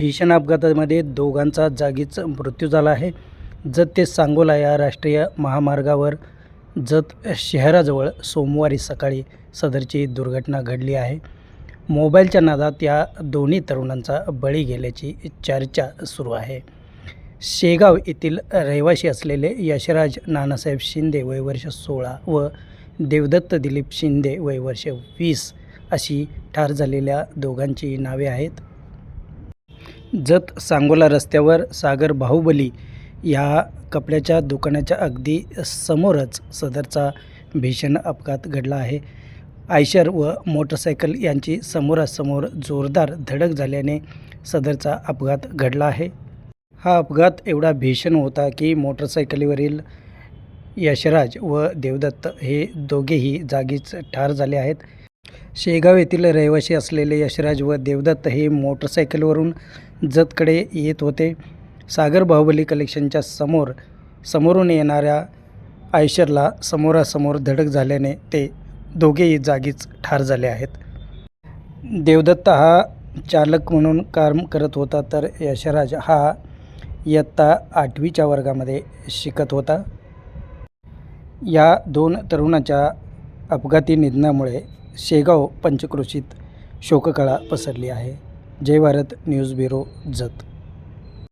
भीषण अपघातामध्ये दोघांचा जागीच मृत्यू झाला आहे. जत ते सांगोला या राष्ट्रीय महामार्गावर जत शहराजवळ सोमवारी सकाळी सदरची दुर्घटना घडली आहे. मोबाईलच्या नादात या दोन्ही तरुणांचा बळी गेल्याची चर्चा सुरू आहे. शेगाव येथील रहिवासी असलेले यशराज नानासाहेब शिंदे वयवर्ष सोळा व देवदत्त दिलीप शिंदे वयवर्ष वीस अशी ठार झालेल्या दोघांची नावे आहेत. जत सांगोला रस्त्यावर सागर बाहुबली या कपड्याच्या दुकानाच्या अगदी समोरच सदरचा भीषण अपघात घडला आहे. आयशर व मोटरसायकल यांची समोरासमोर जोरदार धडक झाल्याने सदरचा अपघात घडला आहे. हा अपघात एवढा भीषण होता की मोटरसायकलीवरील यशराज व देवदत्त हे दोघेही जागीच ठार झाले आहेत. शेगाव येथील रहिवासी असलेले यशराज व देवदत्त हे मोटरसायकलवरून जतकडे येत होते. सागर बाहुबली कलेक्शनच्या समोर समोरून येणाऱ्या आयशरला समोरासमोर धडक झाल्याने ते दोघेही जागीच ठार झाले आहेत. देवदत्त हा चालक म्हणून काम करत होता तर यशराज हा इयत्ता आठवीच्या वर्गामध्ये शिकत होता. या दोन तरुणाच्या अपघाती निधनामुळे शेगाव पंचक्रोशीत शोककळा पसरली आहे. Jai Bharat news bureau Jat.